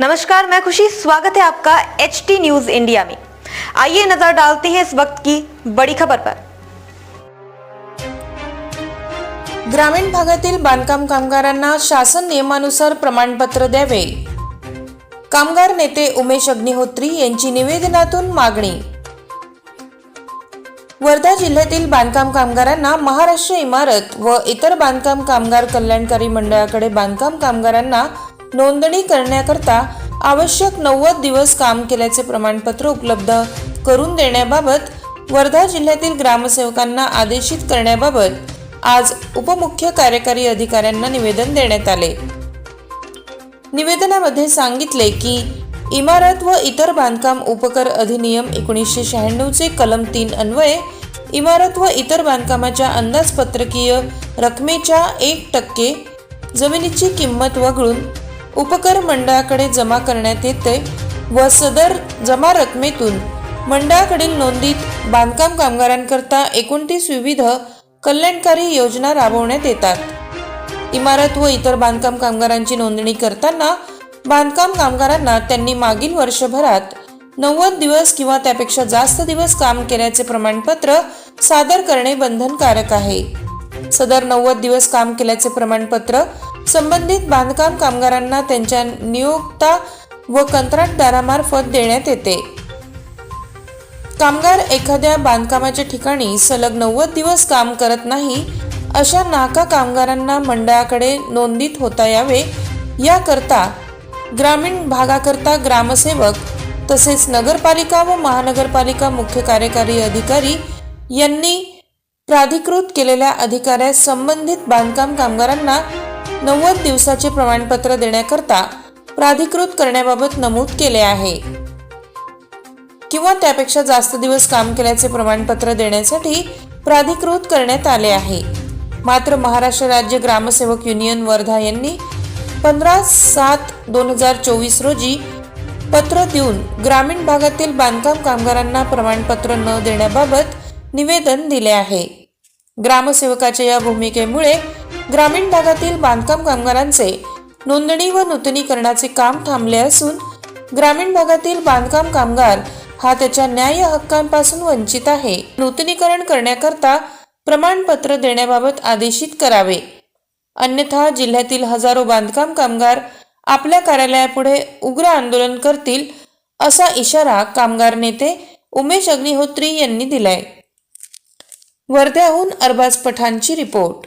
नमस्कार मैं खुशी। स्वागत है आपका एच टी न्यूज इंडिया में। आइए नजर डालते हैं इस वक्त की बड़ी खबर पर। ग्रामीण भागातील बांधकाम कामगारांना शासन नियमानुसार प्रमाणपत्र द्यावे. कामगार नेते उमेश अग्निहोत्री यांची निवेदनातून मागणी. वर्धा जिल्ह्यातील बांधकाम कामगारांना महाराष्ट्र इमारत व इतर बांधकाम कामगार कल्याणकारी मंडळाकडे बांधकाम कामगारांना नोंदणी करण्याकरता आवश्यक नव्वद दिवस काम केल्याचे प्रमाणपत्र उपलब्ध करून देण्याबाबत वर्धा जिल्ह्यातील ग्रामसेवकांना आदेशित करण्याबाबत आज उपमुख्य कार्यकारी अधिकाऱ्यांना निवेदन देण्यात आले. निवेदनामध्ये सांगितले की इमारत व इतर बांधकाम उपकर अधिनियम एकोणीसशे शहाण्णवचे कलम तीन अन्वये इमारत व इतर बांधकामाच्या अंदाजपत्रकीय रकमेच्या एक टक्के जमिनीची किंमत वगळून उपकर मंडळाकडे जमा करण्यात येते व सदर जमा रकमेतून मंडळाकडील नोंदीत बांधकाम कामगारांकरता एकोणतीस विविध कल्याणकारी योजना राबवण्यात येतात. इमारत व इतर बांधकाम कामगारांची नोंदणी करताना बांधकाम कामगारांना त्यांनी मागील वर्षभरात नव्वद दिवस किंवा त्यापेक्षा जास्त दिवस काम केल्याचे प्रमाणपत्र सादर करणे बंधनकारक आहे. सदर नव्वद दिवस काम केल्याचे प्रमाणपत्र संबंधित बांधकाम कामगारांना त्यांच्या नियोक्ता व कंत्राटदारामार्फत देण्यात येते. कामगार एखाद्या बांधकामाच्या ठिकाणी सलग नव्वद दिवस काम करत नाही अशा नाका कामगारांना मंडळाकडे नोंदीत होता यावे. याकरता ग्रामीण भागाकरता ग्रामसेवक तसेच नगरपालिका व महानगरपालिका मुख्य कार्यकारी अधिकारी यांनी प्राधिकृत केलेल्या अधिकाऱ्यास संबंधित बांधकाम कामगारांना नव्वद दिवसाचे प्रमाणपत्र देण्याकरता प्राधिकृत करण्याबाबत नमूद केले आहे. किंवा त्यापेक्षा जास्त दिवस काम केल्याचे प्रमाणपत्र देण्यासाठी प्राधिकृत करण्यात आले आहे. मात्र महाराष्ट्र राज्य ग्रामसेवक युनियन वर्धा यांनी पंधरा सात दोन हजार चोवीस रोजी पत्र देऊन ग्रामीण भागातील बांधकाम कामगारांना प्रमाणपत्र न देण्याबाबत निवेदन दिले आहे. ग्रामसेवकाच्या या भूमिकेमुळे ग्रामीण भागातील बांधकाम कामगारांचे नोंदणी व नूतनीकरणाचे काम थांबले असून ग्रामीण भागातील बांधकाम कामगार हा त्याच्या न्याय हक्कांपासून वंचित आहे. नूतनीकरण करण्याकरता प्रमाणपत्र देण्याबाबत आदेशित करावे. अन्यथा जिल्ह्यातील हजारो बांधकाम कामगार आपल्या कार्यालयापुढे उग्र आंदोलन करतील असा इशारा कामगार नेते उमेश अग्निहोत्री यांनी दिलाय. वर्ध्याहून अरबाज पठाणची रिपोर्ट.